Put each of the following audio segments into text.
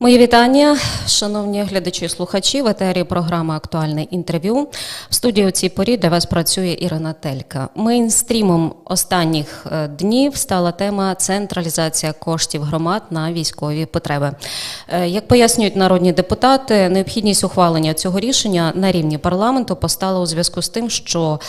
Мої вітання, шановні глядачі і слухачі. В етері програми Актуальне інтерв'ю. В студії у цій порі для вас працює Ірина Телька. Мейнстрімом останніх е, днів стала тема централізація коштів громад на військові потреби. Е, Як пояснюють народні депутати, необхідність ухвалення цього рішення на рівні парламенту постала у зв'язку з тим, що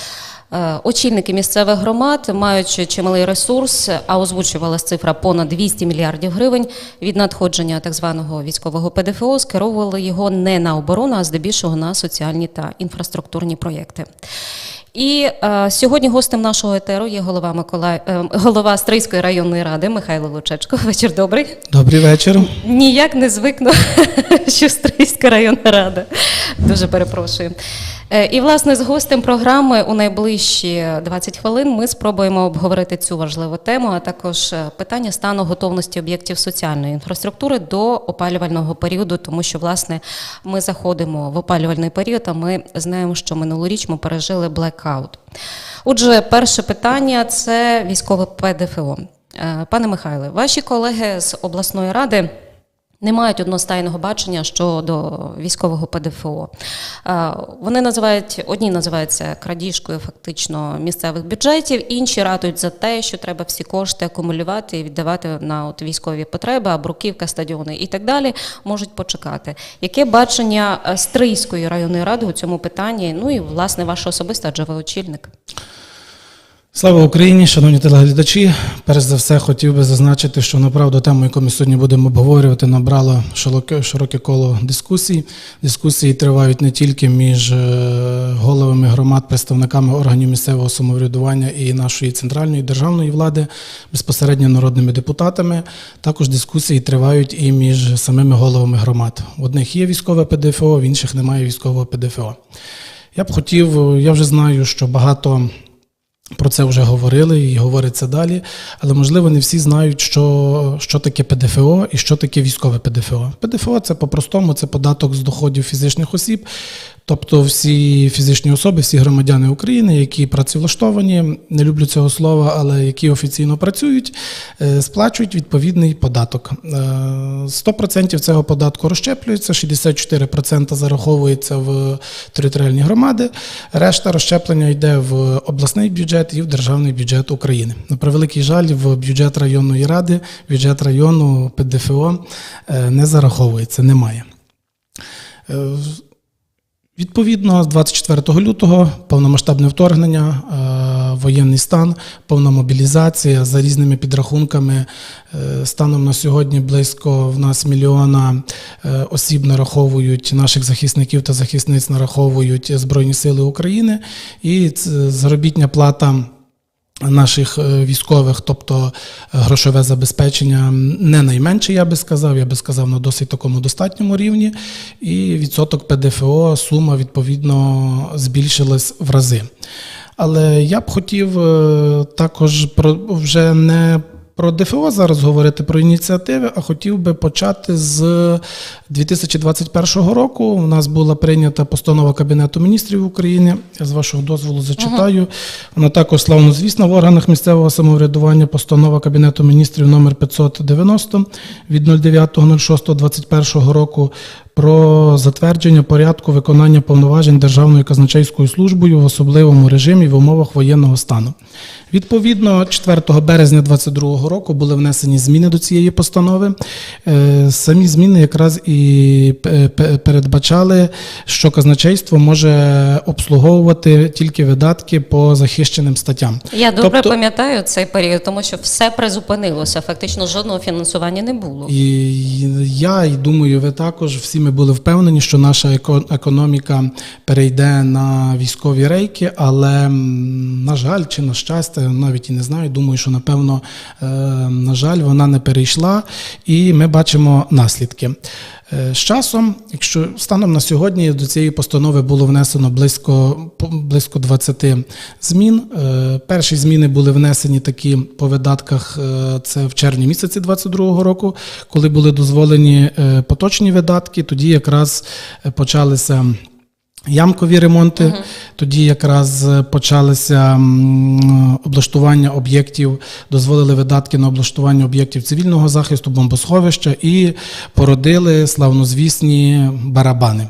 Очільники місцевих громад, маючи чималий ресурс, а озвучувалась цифра понад 200 мільярдів гривень від надходження так званого військового ПДФО, скеровували його не на оборону, а здебільшого на соціальні та інфраструктурні проєкти. І е, сьогодні гостем нашого етеру є голова Миколай, е, голова Стрийської районної ради Михайло Лучечко. Вечір добрий. Добрий вечір. Ніяк не звикну, що Стрийська районна рада. Дуже перепрошую. Е, І, власне, з гостем програми у найближчі 20 хвилин ми спробуємо обговорити цю важливу тему, а також е, питання стану готовності об'єктів соціальної інфраструктури до опалювального періоду, тому що, власне, ми заходимо в опалювальний період, а ми знаємо, що минулоріч ми пережили блекаут. Отже, перше питання це військове ПДФО. Е, Пане Михайле, ваші колеги з обласної ради. Не мають одностайного бачення щодо військового ПДФО. Е, Вони називають одні називаються крадіжкою фактично місцевих бюджетів, інші ратують за те, що треба всі кошти акумулювати і віддавати на от військові потреби, а бруківка, стадіони і так далі можуть почекати. Яке бачення е, Стрийської районної ради у цьому питанні? Ну і власне ваше особисте, адже ви очільник. Слава Україні, шановні телеглядачі. Перш за все, хотів би зазначити, що направду тему, яку ми сьогодні будемо обговорювати, набрала широке, широке коло дискусій. Дискусії тривають не тільки між е, головами громад, представниками органів місцевого самоврядування і нашої центральної державної влади, безпосередньо народними депутатами. Також дискусії тривають і між самими головами громад. В одних є військове ПДФО, в інших немає військового ПДФО. Я б хотів, я вже знаю, що багато. Про це вже говорили і говориться далі, але можливо не всі знають, що, що таке ПДФО і що таке військове ПДФО. ПДФО це по-простому, це податок з доходів фізичних осіб, тобто всі фізичні особи, всі громадяни України, які працевлаштовані, не люблю цього слова, але які офіційно працюють, е, сплачують відповідний податок. Е, 100% цього податку розщеплюється, 64% зараховується в територіальні громади, решта розщеплення йде в обласний бюджет і в державний бюджет України. На превеликий жаль, в бюджет районної ради, бюджет району ПДФО е, не зараховується, немає. Відповідно, з 24 лютого повномасштабне вторгнення, е, воєнний стан, повна мобілізація за різними підрахунками. е, Станом на сьогодні близько в нас мільйона е, осіб нараховують наших захисників та захисниць нараховують Збройні Сили України, і заробітня плата. Наших е, військових, тобто е, грошове забезпечення, не найменше, я би сказав, я би сказав, на досить такому достатньому рівні. І відсоток ПДФО сума відповідно збільшилась в рази. Але я б хотів е, також вже не про ДФО зараз говорити про ініціативи, а хотів би почати з 2021 року. У нас була прийнята постанова Кабінету міністрів України. Я з вашого дозволу зачитаю. Вона також славнозвісна в органах місцевого самоврядування. Постанова Кабінету міністрів номер 590 від 09.06.21 року про затвердження порядку виконання повноважень Державною казначейською службою в особливому режимі в умовах воєнного стану. Відповідно, 4 березня 2022 року були внесені зміни до цієї постанови. Е, Самі зміни якраз і е, передбачали, що казначейство може обслуговувати тільки видатки по захищеним статтям. Я добре Тобто- пам'ятаю цей період, тому що все призупинилося. Фактично жодного фінансування не було. І я і думаю, ви також всі ми були впевнені, що наша еко- економіка перейде на військові рейки, але на жаль, чи на щастя, навіть і не знаю. Думаю, що напевно, е, на жаль, вона не перейшла, і ми бачимо наслідки. Е, З часом, якщо станом на сьогодні до цієї постанови було внесено близько, близько 20 змін. Е, Перші зміни були внесені такі по видатках, це в червні місяці 2022 року, коли були дозволені поточні видатки, тоді якраз почалися Ямкові ремонти, тоді якраз почалися облаштування об'єктів, дозволили видатки на облаштування об'єктів цивільного захисту, бомбосховища і породили славнозвісні барабани.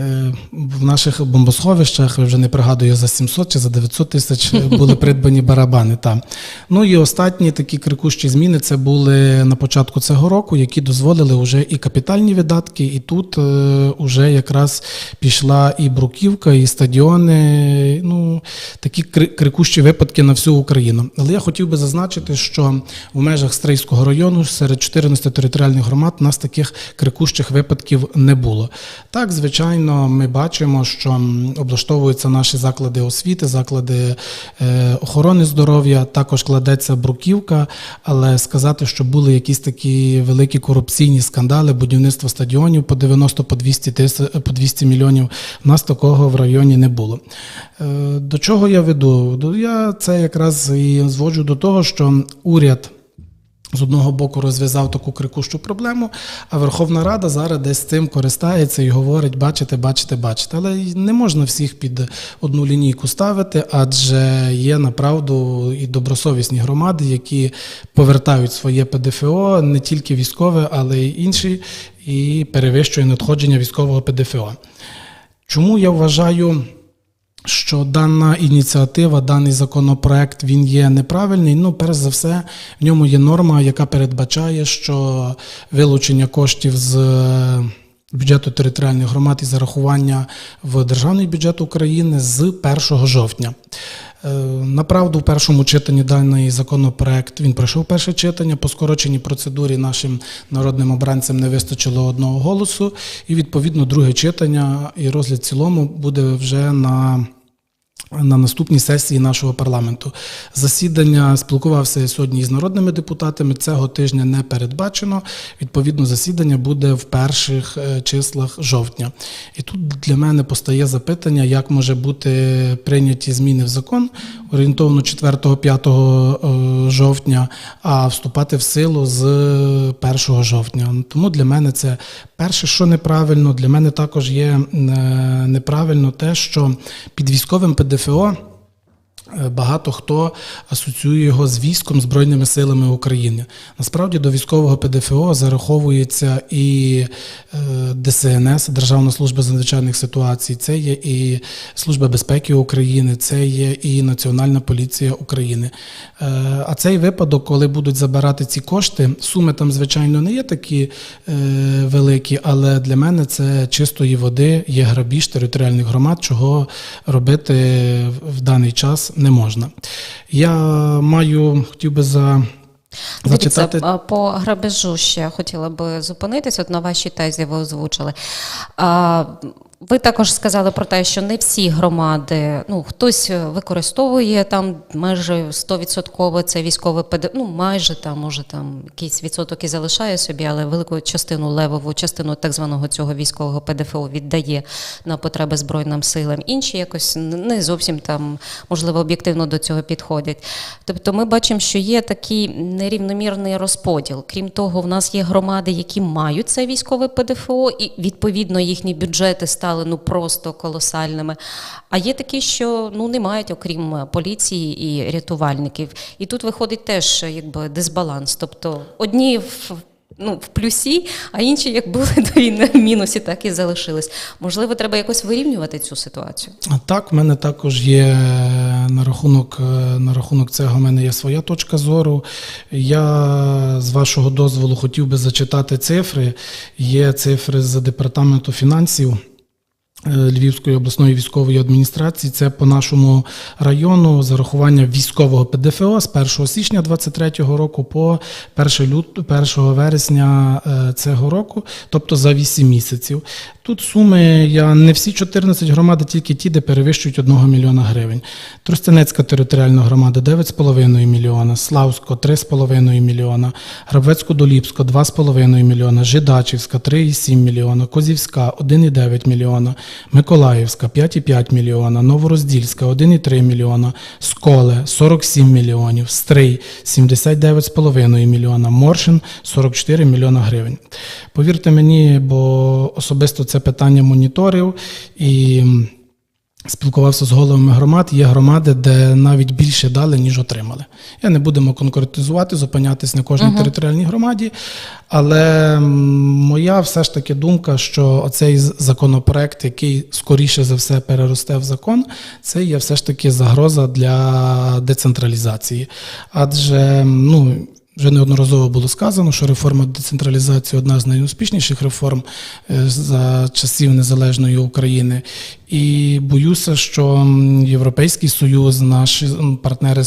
Е, В наших бомбосховищах, вже не пригадую, за 700 чи за 900 тисяч були придбані барабани. Там. Ну і останні такі крикущі зміни це були на початку цього року, які дозволили вже і капітальні видатки, і тут е, вже якраз пішла і бруківка, і стадіони. Ну, такі крикущі випадки на всю Україну. Але я хотів би зазначити, що в межах Стрийського району серед 14 територіальних громад нас таких крикущих випадків не було. Так, звичайно, ми бачимо, що облаштовуються наші заклади освіти, заклади е, охорони здоров'я, також кладеться бруківка, але сказати, що були якісь такі великі корупційні скандали, будівництво стадіонів по 90 по 200 тис- по 200 мільйонів, у нас такого в районі не було. Е, До чого я веду? Я це якраз і зводжу до того, що уряд. З одного боку розв'язав таку крикущу проблему, а Верховна Рада зараз десь цим користається і говорить: бачите, бачите, бачите. Але не можна всіх під одну лінійку ставити, адже є направду і добросовісні громади, які повертають своє ПДФО не тільки військове, але й інші, і перевищує надходження військового ПДФО. Чому я вважаю? Що дана ініціатива, даний законопроект він є неправильний. Ну, перш за все, в ньому є норма, яка передбачає, що вилучення коштів з е, бюджету територіальних громад і зарахування в державний бюджет України з 1 жовтня. Е, Направду, в першому читанні даний законопроект він пройшов перше читання. По скороченій процедурі нашим народним обранцям не вистачило одного голосу, і відповідно друге читання і розгляд в цілому буде вже на. На наступній сесії нашого парламенту засідання спілкувався сьогодні із народними депутатами. Цього тижня не передбачено. Відповідно, засідання буде в перших е, числах жовтня. І тут для мене постає запитання, як може бути прийняті зміни в закон орієнтовно 4-5 е, жовтня, а вступати в силу з 1 жовтня. Тому для мене це перше, що неправильно. Для мене також є е, неправильно те, що під військовим ПДФО. Е, Багато хто асоціює його з військом Збройними силами України. Насправді до військового ПДФО зараховується і е, ДСНС, Державна служба з надзвичайних ситуацій, це є і Служба безпеки України, це є і Національна поліція України. Е, А цей випадок, коли будуть забирати ці кошти, суми там, звичайно, не є такі е, великі, але для мене це чистої води, є грабіж територіальних громад, чого робити в даний час не можна. Я маю, хотів би за. Зачитати Дивіться, по грабежу ще хотіла би зупинитись. От на вашій тезі ви озвучили. Ви також сказали про те, що не всі громади, ну хтось використовує там майже 100% це військове ПД, ну майже там, може там якийсь відсоток і залишає собі, але велику частину левову частину так званого цього військового ПДФО віддає на потреби збройним силам. Інші якось не зовсім там можливо об'єктивно до цього підходять. Тобто, ми бачимо, що є такий нерівномірний розподіл. Крім того, в нас є громади, які мають це військове ПДФО, і відповідно їхні бюджети стали ну просто колосальними. А є такі, що ну не мають, окрім поліції і рятувальників. І тут виходить теж якби дисбаланс. Тобто одні в ну, в плюсі, а інші, як були до війни, в мінусі, так і залишились. Можливо, треба якось вирівнювати цю ситуацію. Так, в мене також є на рахунок, е, на рахунок цього в мене є своя точка зору. Я з вашого дозволу хотів би зачитати цифри. Є цифри з департаменту фінансів. Е, Львівської обласної військової адміністрації це по нашому району зарахування військового ПДФО з 1 січня 2023 року по 1, лют, 1 вересня е, цього року, тобто за 8 місяців. Тут суми я не всі 14 громад, тільки ті, де перевищують 1 мільйона гривень. Тростянецька територіальна громада 9,5 мільйона, Славсько 3,5 мільйона, Грабецько-Доліпсько 2,5 мільйона, Жидачівська 3,7 мільйона, Козівська 1,9 мільйона, Миколаївська 5,5 мільйона, Новороздільська 1,3 мільйона, Сколе 47 мільйонів, Стрий 79,5 мільйона, Моршин 44 мільйона гривень. Повірте мені, бо особисто це питання моніторів і спілкувався з головами громад. Є громади, де навіть більше дали, ніж отримали. Я не будемо конкретизувати, зупинятись на кожній територіальній громаді. Але моя все ж таки думка, що оцей з- законопроект, який скоріше за все переросте в закон, це є все ж таки загроза для децентралізації. Адже ну. Вже неодноразово було сказано, що реформа децентралізації одна з найуспішніших реформ е, за часів незалежної України. І боюся, що Європейський Союз, наші партнери е,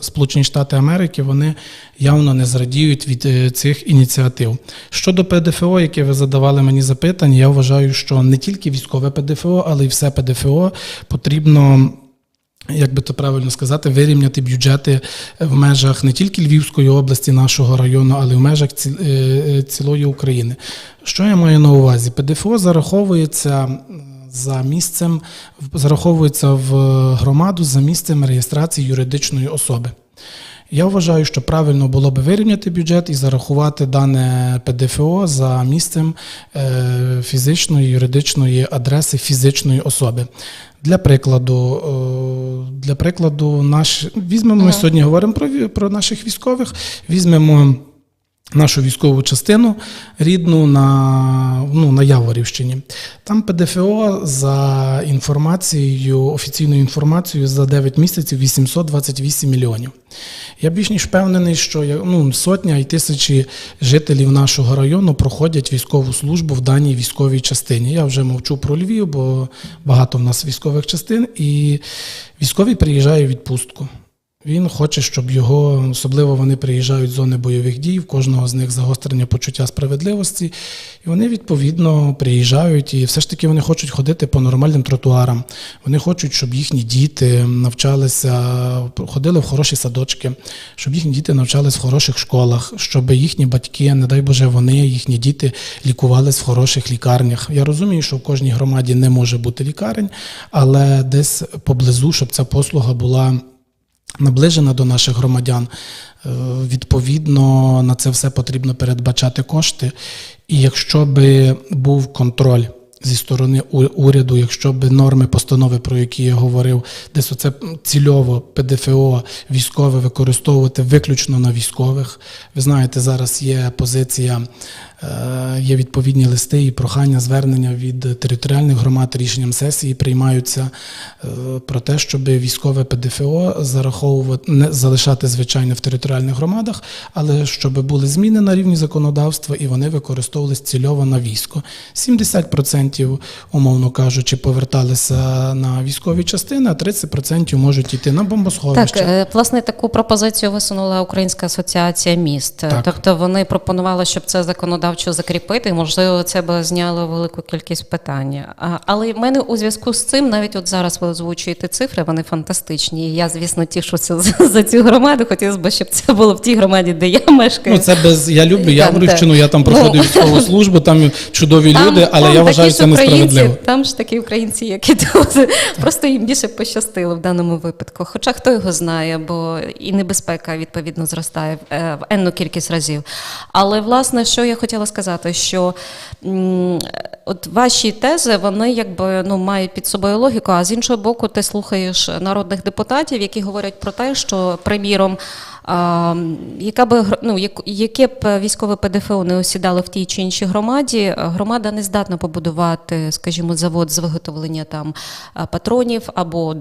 Сполучені Штати Америки, вони явно не зрадіють від е, цих ініціатив. Щодо ПДФО, яке ви задавали мені запитання, я вважаю, що не тільки військове ПДФО, але й все ПДФО потрібно як би то правильно сказати, вирівняти бюджети в межах не тільки Львівської області, нашого району, але й в межах е, е, цілої України. Що я маю на увазі? ПДФО зараховується за місцем, зараховується в громаду за місцем реєстрації юридичної особи. Я вважаю, що правильно було би вирівняти бюджет і зарахувати дане ПДФО за місцем е, фізичної юридичної адреси фізичної особи. Для прикладу, е, для прикладу, наш візьмемо ми сьогодні говоримо про, про наших військових. Візьмемо нашу військову частину рідну на, ну, на Яворівщині. Там ПДФО за інформацією, офіційною інформацією за 9 місяців 828 мільйонів. Я більш ніж впевнений, що ну, сотня і тисячі жителів нашого району проходять військову службу в даній військовій частині. Я вже мовчу про Львів, бо багато в нас військових частин, і військовий приїжджає в відпустку. Він хоче, щоб його, особливо вони приїжджають з зони бойових дій, в кожного з них загострення почуття справедливості, і вони відповідно приїжджають, і все ж таки вони хочуть ходити по нормальним тротуарам. Вони хочуть, щоб їхні діти навчалися, ходили в хороші садочки, щоб їхні діти навчались в хороших школах, щоб їхні батьки, не дай Боже, вони, їхні діти лікувались в хороших лікарнях. Я розумію, що в кожній громаді не може бути лікарень, але десь поблизу, щоб ця послуга була наближена до наших громадян. Е, Відповідно, на це все потрібно передбачати кошти. І якщо би був контроль зі сторони уряду, якщо б норми постанови, про які я говорив, десь оце цільово ПДФО військове використовувати виключно на військових. Ви знаєте, зараз є позиція, є відповідні листи і прохання звернення від територіальних громад рішенням сесії приймаються е, про те, щоб військове ПДФО зараховувати не залишати звичайно в територіальних громадах, але щоб були зміни на рівні законодавства і вони використовувалися цільово на військо. 70%, умовно кажучи, поверталися на військові частини, а 30% можуть йти на бомбосховище. Так, е, власне, таку пропозицію висунула Українська асоціація міст. Так. Тобто вони пропонували, щоб це законодавчо закріпити. і, Можливо, це би зняло велику кількість питань. Але в мене у зв'язку з цим, навіть от зараз ви озвучуєте цифри, вони фантастичні. І я, звісно, тішуся за, цю громаду. Хотілося б, щоб це було в тій громаді, де я мешкаю. Ну, це без я люблю Яворівщину, я там проходив Ну. військову службу, там чудові люди, але я вважаю це несправедливо. Там ж такі українці, які тут просто їм більше пощастило в даному випадку. Хоча хто його знає, бо і небезпека відповідно зростає е, в енну кількість разів. Але власне, що я хотіла сказати, що от ваші тези вони якби ну мають під собою логіку. А з іншого боку, ти слухаєш народних депутатів, які говорять про те, що приміром. Яка би ну, як- яке б військове ПДФО не осідало в тій чи іншій громаді, громада не здатна побудувати, скажімо, завод з виготовлення там патронів або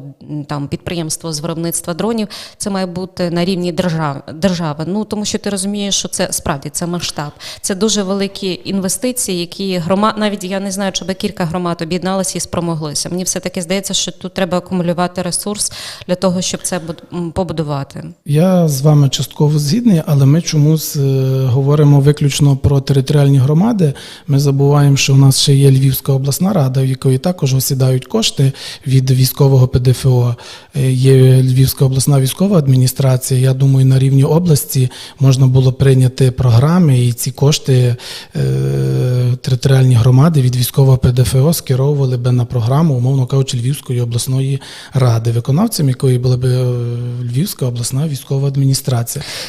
там підприємство з виробництва дронів. Це має бути на рівні держав, держави. Ну тому що ти розумієш, що це справді це масштаб. Це дуже великі інвестиції, які громад навіть я не знаю, чи би кілька громад об'єдналися і спромоглися. Мені все таки здається, що тут треба акумулювати ресурс для того, щоб це буд- побудувати. Я з вами вами частково згідний, але ми чомусь е, говоримо виключно про територіальні громади. Ми забуваємо, що у нас ще є Львівська обласна рада, в якої також осідають кошти від військового ПДФО. Е, Є Львівська обласна військова адміністрація. Я думаю, на рівні області можна було прийняти програми, і ці кошти е, територіальні громади від військового ПДФО скеровували би на програму, умовно кажучи, Львівської обласної ради, виконавцем якої була би Львівська обласна військова адміністрація.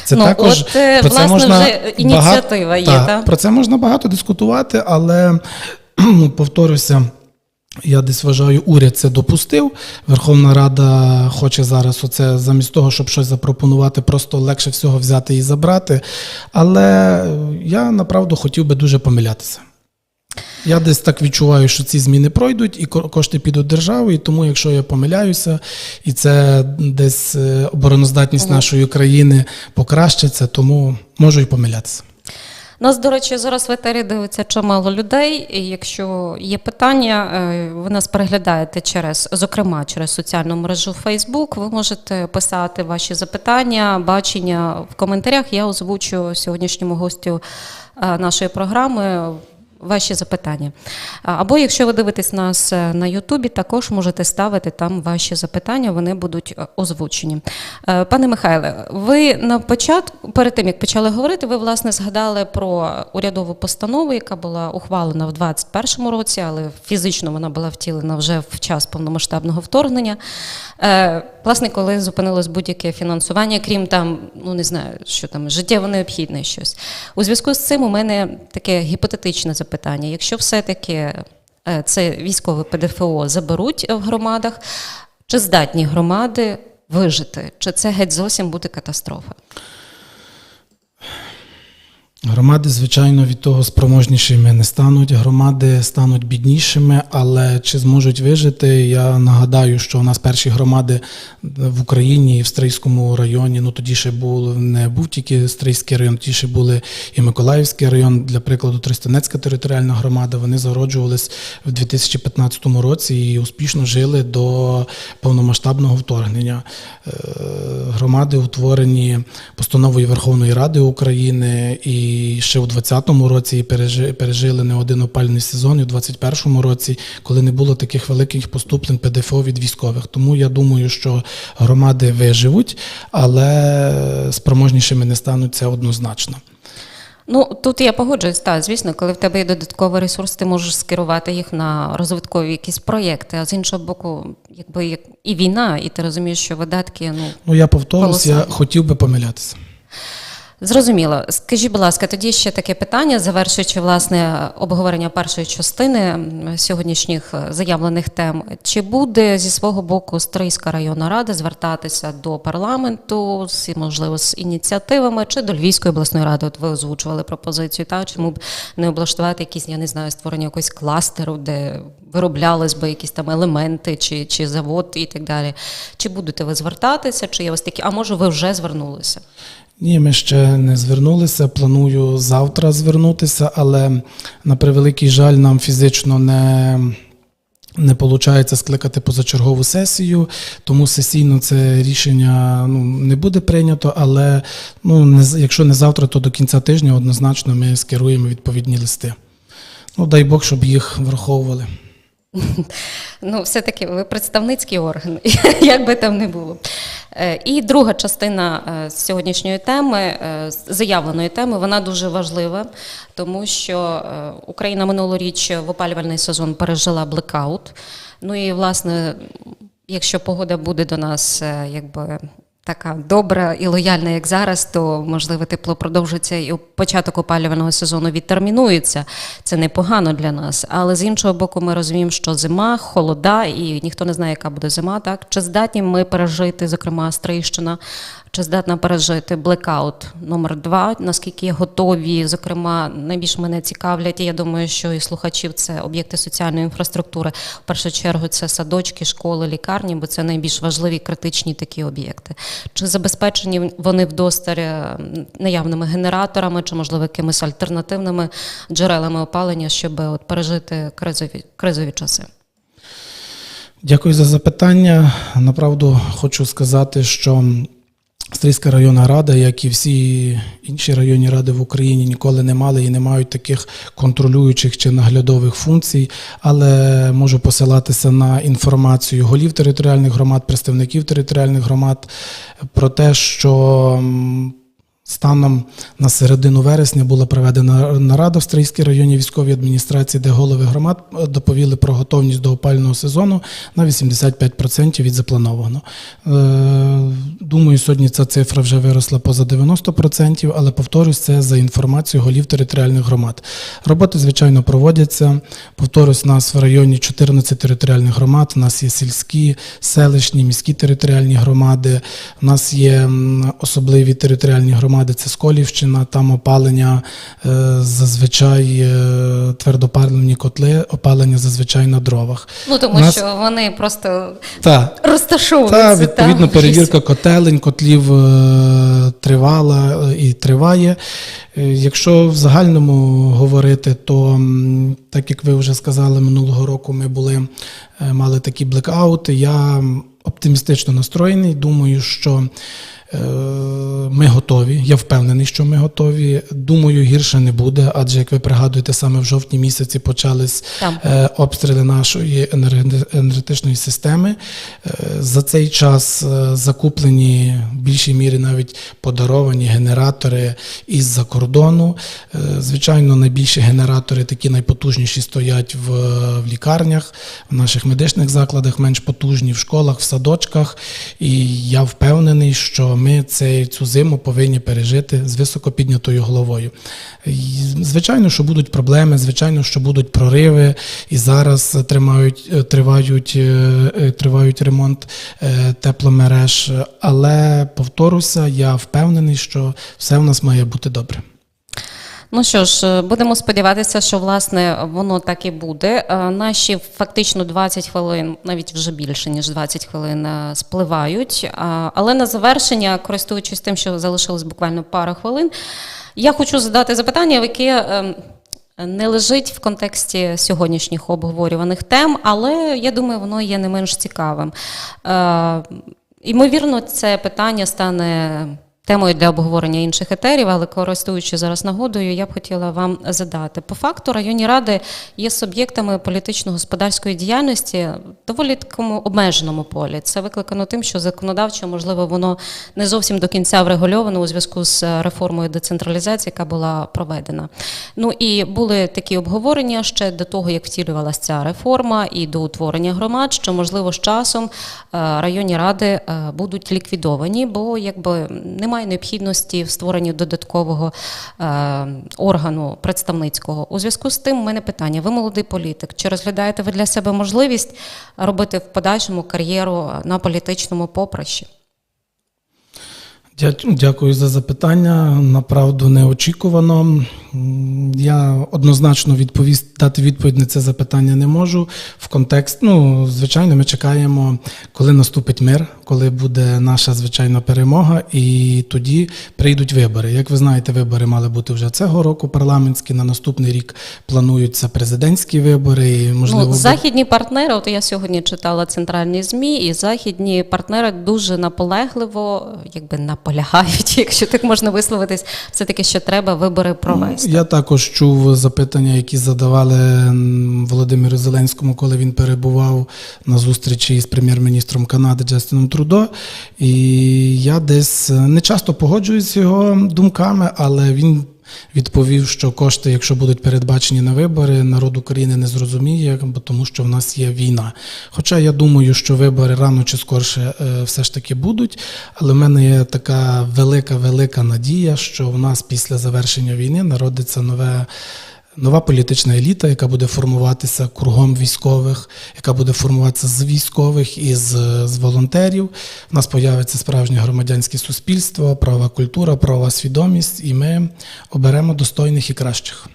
Це Ну, також от, е, про це можна вже ініціатива є, та, та? Про це можна багато дискутувати, але повторюся. Я десь вважаю, уряд це допустив. Верховна Рада хоче зараз оце замість того, щоб щось запропонувати, просто легше всього взяти і забрати. Але я направду хотів би дуже помилятися. Я десь так відчуваю, що ці зміни пройдуть і ко- кошти підуть в державу, і тому, якщо я помиляюся, і це десь е, обороноздатність нашої країни покращиться, тому можу і помилятися. Нас, до речі, зараз в етері дивиться чимало людей. І якщо є питання, е, ви нас переглядаєте через, зокрема, через соціальну мережу Facebook. Ви можете писати ваші запитання, бачення в коментарях. Я озвучу сьогоднішньому гостю е, нашої програми. Ваші запитання. Або якщо ви дивитесь нас е, на Ютубі, також можете ставити там ваші запитання, вони будуть е, озвучені. Е, Пане Михайле, ви на початку, перед тим як почали говорити, ви власне згадали про урядову постанову, яка була ухвалена в 2021 році, але фізично вона була втілена вже в час повномасштабного вторгнення. Власне, коли зупинилось будь-яке фінансування, крім там, ну не знаю, що там життєво необхідне щось. У зв'язку з цим у мене таке гіпотетичне запитання. Якщо все-таки е, це військове ПДФО заберуть в громадах, чи здатні громади вижити? Чи це геть зовсім буде катастрофа? Громади, звичайно, від того спроможнішими не стануть. Громади стануть біднішими, але чи зможуть вижити? Я нагадаю, що у нас перші громади в Україні і в Стрийському районі. Ну тоді ще був не був тільки Стрийський район, тоді ще були і Миколаївський район. Для прикладу, Тристянецька територіальна громада. Вони загороджувались в 2015 році і успішно жили до повномасштабного вторгнення. Е, Громади утворені постановою Верховної Ради України і ще у 2020 році і пережи- пережили не один опальний сезон, і у 2021 році, коли не було таких великих поступлень ПДФО від військових. Тому я думаю, що громади виживуть, але спроможнішими не стануть це однозначно. Ну тут я погоджуюсь, так, звісно, коли в тебе є додатковий ресурс, ти можеш скерувати їх на розвиткові якісь проєкти. А з іншого боку, якби як і війна, і ти розумієш, що видатки ну Ну я повторюсь, я хотів би помилятися. Зрозуміло. Скажіть, будь ласка, тоді ще таке питання, завершуючи власне обговорення першої частини сьогоднішніх е, заявлених тем. Чи буде зі свого боку Стрийська районна рада звертатися до парламенту з можливо з ініціативами чи до Львівської обласної ради? От ви озвучували пропозицію, та чому б не облаштувати якісь, я не знаю, створення якогось кластеру, де вироблялись би якісь там елементи чи, чи завод і так далі. Чи будете ви звертатися, чи є вас такі, а може ви вже звернулися? Ні, ми ще не звернулися. Планую завтра звернутися, але на превеликий жаль, нам фізично не. Не виходить скликати позачергову сесію, тому сесійно це рішення ну, не буде прийнято, але ну, не, якщо не завтра, то до кінця тижня однозначно ми скеруємо відповідні листи. Ну, дай Бог, щоб їх враховували. Ну, все-таки ви представницький орган, як би там не було. Е, І друга частина е, сьогоднішньої теми, е, заявленої теми, вона дуже важлива, тому що Україна минулоріч в опалювальний сезон пережила блекаут. Ну і, власне, якщо погода буде до нас якби. Така добра і лояльна, як зараз, то можливо тепло продовжиться і початок опалювального сезону відтермінується. Це непогано для нас. Але з іншого боку, ми розуміємо, що зима, холода, і ніхто не знає, яка буде зима. Так чи здатні ми пережити, зокрема, Стрийщина, чи здатна пережити блекаут номер два? Наскільки готові? Зокрема, найбільш мене цікавлять, і я думаю, що і слухачів це об'єкти соціальної інфраструктури. В першу чергу це садочки, школи, лікарні, бо це найбільш важливі критичні такі об'єкти. Чи забезпечені вони вдосталь е, наявними генераторами, чи можливо якимись альтернативними джерелами опалення, щоб от пережити кризові кризові часи? Дякую за запитання. Направду хочу сказати, що Стрийська районна рада, як і всі інші районні ради в Україні, ніколи не мали і не мають таких контролюючих чи наглядових функцій, але можу посилатися на інформацію голів територіальних громад, представників територіальних громад про те, що Станом на середину вересня була проведена нарада в Стрийській районній військовій адміністрації, де голови громад е, доповіли про готовність до опального сезону на 85% від запланованого. Е, Думаю, сьогодні ця цифра вже виросла поза 90%, але повторюсь, це за інформацією голів територіальних громад. Роботи, звичайно, проводяться. Повторюсь, у нас в районі 14 територіальних громад. У нас є сільські, селищні, міські територіальні громади. У нас є особливі територіальні громади. Це Сколівщина, там опалення е, зазвичай е, твердопаливні котли, опалення зазвичай на дровах. Ну тому нас- що вони просто Так, розташовуються. та, відповідно, там, перевірка котелень, котлів е, тривала і триває. Якщо в загальному говорити, то так як ви вже сказали, минулого року ми були, мали такі блекаути. Я оптимістично настроєний. Думаю, що ми готові. Я впевнений, що ми готові. Думаю, гірше не буде, адже як ви пригадуєте, саме в жовтні місяці почались Там. е, обстріли нашої енергетичної системи. Е, За цей час е, закуплені в більшій мірі навіть подаровані генератори із-за кордону. Е, Звичайно, найбільші генератори, такі найпотужніші, стоять в, в лікарнях, в наших медичних закладах, менш потужні в школах, в садочках. І я впевнений, що ми цей, цю зиму повинні пережити з високо піднятою головою. Звичайно, що будуть проблеми, звичайно, що будуть прориви, і зараз тримають, е, тривають, е, е, тривають ремонт тепломереж. Але повторюся, я впевнений, що все в нас має бути добре. Ну що ж, е, будемо сподіватися, що власне воно так і буде. Е, Наші фактично 20 хвилин, навіть вже більше ніж 20 хвилин, е, спливають. Але на завершення, користуючись тим, що залишилось буквально пара хвилин, я хочу задати запитання, яке. ем, Не лежить в контексті сьогоднішніх обговорюваних тем, але я думаю, воно є не менш цікавим. Ймовірно, це питання стане темою для обговорення інших етерів, але користуючись зараз нагодою, я б хотіла вам задати. По факту, районні ради є суб'єктами політично-господарської діяльності доволі такому обмеженому полі. Це викликано тим, що законодавчо, можливо, воно не зовсім до кінця врегульовано у зв'язку з реформою децентралізації, яка була проведена. Ну і були такі обговорення ще до того, як втілювалася ця реформа, і до утворення громад, що можливо з часом е, районні ради е, будуть ліквідовані, бо якби немає необхідності в створенні додаткового е, органу представницького. У зв'язку з тим, у мене питання: ви молодий політик. Чи розглядаєте ви для себе можливість робити в подальшому кар'єру на політичному поприщі? Дякую за запитання. Направду неочікувано. Я однозначно відповість, дати відповідь на це запитання не можу. В контекст, ну, звичайно, ми чекаємо, коли наступить мир, коли буде наша звичайна перемога, і тоді прийдуть вибори. Як ви знаєте, вибори мали бути вже цього року парламентські. На наступний рік плануються президентські вибори. І, можливо, ну, західні партнери, от я сьогодні читала центральні ЗМІ, і західні партнери дуже наполегливо, якби наполягають, якщо так можна висловитись, все таки, що треба вибори провести. Я також чув запитання, які задавали Володимиру Зеленському, коли він перебував на зустрічі з прем'єр-міністром Канади Джастином Трудо. І я десь е, не часто погоджуюсь з його думками, але він. Відповів, що кошти, якщо будуть передбачені на вибори, народ України не зрозуміє, тому що в нас є війна. Хоча я думаю, що вибори рано чи скорше е, все ж таки будуть, але в мене є така велика, велика надія, що в нас після завершення війни народиться нове. Нова політична еліта, яка буде формуватися кругом військових, яка буде формуватися з військових і з, з волонтерів. У нас появиться справжнє громадянське суспільство, права культура, права свідомість, і ми оберемо достойних і кращих.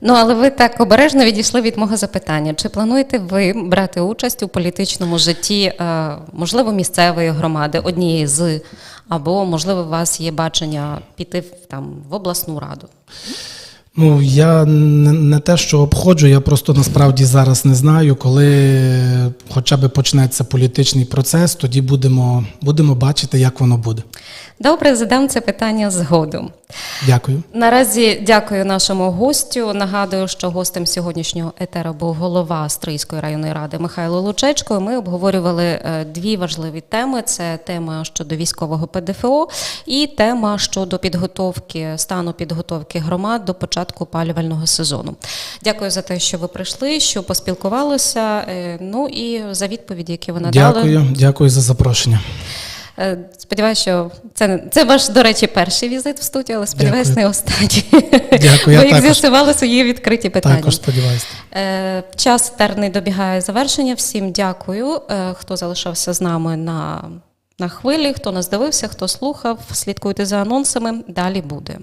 Ну, але ви так обережно відійшли від мого запитання. Чи плануєте ви брати участь у політичному житті, е, можливо, місцевої громади, однієї з, або, можливо, у вас є бачення піти там, в обласну раду? Ну, я не, не те, що обходжу, я просто насправді зараз не знаю, коли хоча б почнеться політичний процес, тоді будемо, будемо бачити, як воно буде. Добре, задам це питання згодом. Дякую. Наразі дякую нашому гостю. Нагадую, що гостем сьогоднішнього етера був голова Стрийської районної ради Михайло Лучечко. Ми обговорювали е, дві важливі теми: це тема щодо військового ПДФО і тема щодо підготовки стану підготовки громад до початку опалювального сезону. Дякую за те, що ви прийшли, що поспілкувалися. е, Ну і за відповіді, які ви надали. Дякую, дякую за запрошення. Е, Сподіваюся, що це, це ваш, до речі, перший візит в студію, але сподіваюся, Дякую. не останній. Дякую, я Бо як з'ясували свої відкриті питання. Також сподіваюся. Е, Час терний добігає завершення. Всім дякую, е, хто залишався з нами на, на хвилі, хто нас дивився, хто слухав. Слідкуйте за анонсами. Далі буде.